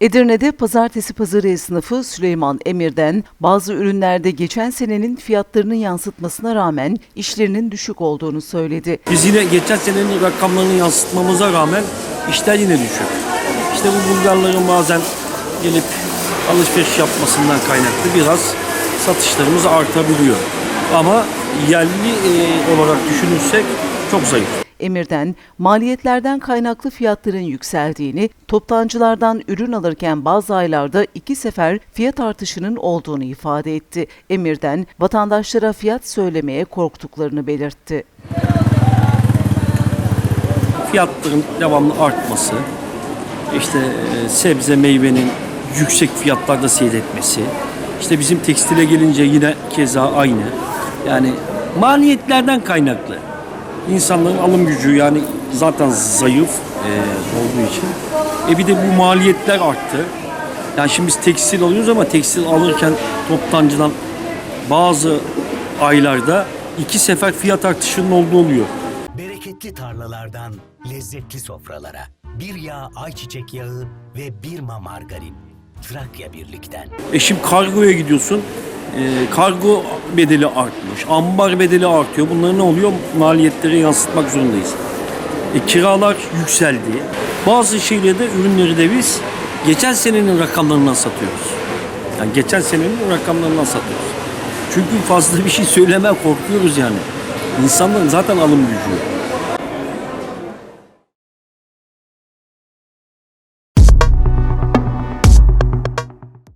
Edirne'de pazartesi pazarı esnafı Süleyman Emir'den bazı ürünlerde geçen senenin fiyatlarını yansıtmasına rağmen işlerinin düşük olduğunu söyledi. Biz yine geçen senenin rakamlarını yansıtmamıza rağmen işler yine düşük. İşte bu Bulgarların bazen gelip alışveriş yapmasından kaynaklı biraz satışlarımız artabiliyor. Ama yerli e, olarak düşünürsek çok zayıf. Emir'den maliyetlerden kaynaklı fiyatların yükseldiğini, toptancılardan ürün alırken bazı aylarda iki sefer fiyat artışının olduğunu ifade etti. Emir'den vatandaşlara fiyat söylemeye korktuklarını belirtti. Fiyatların devamlı artması, işte e, sebze meyvenin yüksek fiyatlarda seyretmesi, işte bizim tekstile gelince yine keza aynı. Yani maliyetlerden kaynaklı. İnsanların alım gücü yani zaten zayıf e, olduğu için. E bir de bu maliyetler arttı. Yani şimdi biz tekstil alıyoruz ama tekstil alırken toptancıdan bazı aylarda iki sefer fiyat artışının olduğu oluyor. Bereketli tarlalardan lezzetli sofralara. Bir yağ ayçiçek yağı ve bir ma margarin. Trakya birlikten. E şimdi kargoya gidiyorsun. e, kargo bedeli artmış. Ambar bedeli artıyor. Bunlar ne oluyor? Maliyetleri yansıtmak zorundayız. E, kiralar yükseldi. Bazı şeyleri de ürünleri de biz geçen senenin rakamlarından satıyoruz. Yani geçen senenin rakamlarından satıyoruz. Çünkü fazla bir şey söylemeye korkuyoruz yani. İnsanların zaten alım gücü yok.